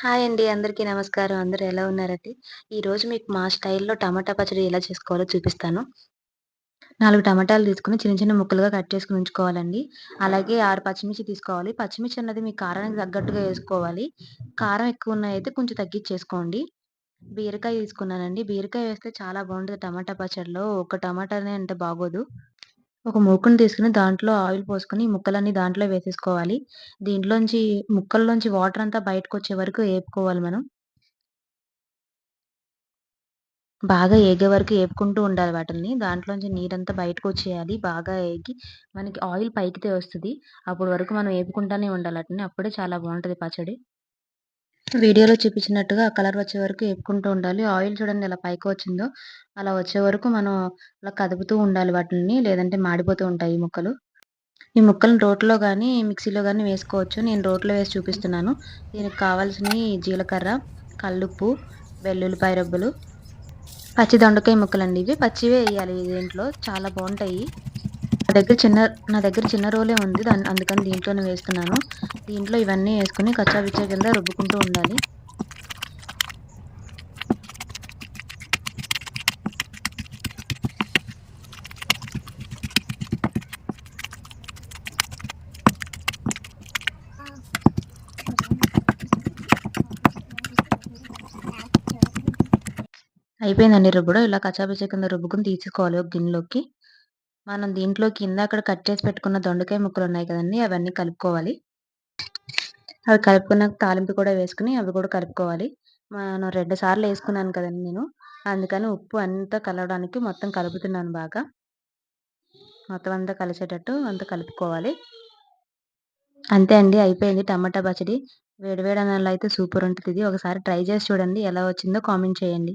Hi అండి. అందరికీ నమస్కారం. అందరూ ఎలా ఉన్నారండి? ఈరోజు మీకు మా స్టైల్‌లో టమాటా పచ్చడి ఎలా చేసుకోవాలో చూపిస్తాను. నాలుగు టమాటాలు తీసుకుని చిన్న చిన్న ముక్కలుగా కట్ చేసుకుని ఉంచుకోవాలండి. అలాగే ఆరు పచ్చిమిర్చి తీసుకోవాలి. పచ్చిమిర్చి అన్నది మీ కారానికి తగ్గట్టుగా వేసుకోవాలి. కారం ఎక్కువ ఉన్నాయైతే కొంచెం తగ్గించేసుకోండి. బీరకాయ తీసుకున్నానండి. బీరకాయ వేస్తే చాలా బాగుంటుంది టమాటా పచ్చడిలో. ఒక టమాటానే అంటే బాగోదు. ఒక మూకుని తీసుకొని దాంట్లో ఆయిల్ పోసుకొని ముక్కలన్నీ దాంట్లో వేసేసుకోవాలి. దీంట్లోంచి ముక్కల్లోంచి వాటర్ అంతా బయటకొచ్చే వరకు ఏపుకోవాలి మనం. బాగా ఏగే వరకు ఏపుకుంటూ ఉండాలి వాటిని దాంట్లోంచి నీరంతా బయటకొచ్చేయాలి. బాగా ఏగి మనకి ఆయిల్ పైకి వస్తుంది అప్పటి వరకు మనం ఏపుకుంటానే ఉండాలి ఆటిని. అప్పుడే చాలా బావుంటది పచ్చడి. వీడియోలో చూపించినట్టుగా కలర్ వచ్చే వరకు ఏపుకుంటూ ఉండాలి. ఆయిల్ చూడండి ఎలా పైకి వచ్చిందో, అలా వచ్చే వరకు మనం అలా కదుపుతూ ఉండాలి వాటిల్ని. లేదంటే మాడిపోతూ ఉంటాయి ఈ ముక్కలు. ఈ ముక్కలను రోట్లో కానీ మిక్సీలో కానీ వేసుకోవచ్చు. నేను రోట్లో వేసి చూపిస్తున్నాను. దీనికి కావాల్సినవి జీలకర్ర, కల్లుప్పు, వెల్లుల్లిపాయ రబ్బులు పచ్చి దొండకాయ ముక్కలండి ఇవి. పచ్చివే వేయాలి దీంట్లో చాలా బాగుంటాయి నా దగ్గర చిన్న నా దగ్గర చిన్న రోలే ఉంది. దాని అందుకని దీంట్లోనే వేస్తున్నాను. దీంట్లో ఇవన్నీ వేసుకుని కచ్చా కింద రుబ్బుకుంటూ ఉండాలి. అయిపోయిందండి రుబ్బుడు ఇలా కచ్చాపిచ్చా కింద రుబ్బుకుని తీసుకోవాలి ఒక గిన్నెలోకి. మనం దీంట్లో కింద అక్కడ కట్ చేసి పెట్టుకున్న దొండకాయ ముక్కలు ఉన్నాయి కదండి అవన్నీ కలుపుకోవాలి. అవి కలుపుకున్నాక తాలింపు కూడా వేసుకుని అవి కూడా కలుపుకోవాలి. మనం రెండు సార్లు వేసుకున్నాను కదండి నేను. అందుకని ఉప్పు అంతా కలవడానికి మొత్తం కలుపుతున్నాను బాగా. మొత్తం అంతా కలిసేటట్టు అంతా కలుపుకోవాలి. అంతే అండి అయిపోయింది టమాటా పచ్చడి. వేడివేడి అన్నంలో అయితే సూపర్ ఉంటుంది ఒకసారి ట్రై చేసి చూడండి. ఎలా వచ్చిందో కామెంట్ చేయండి.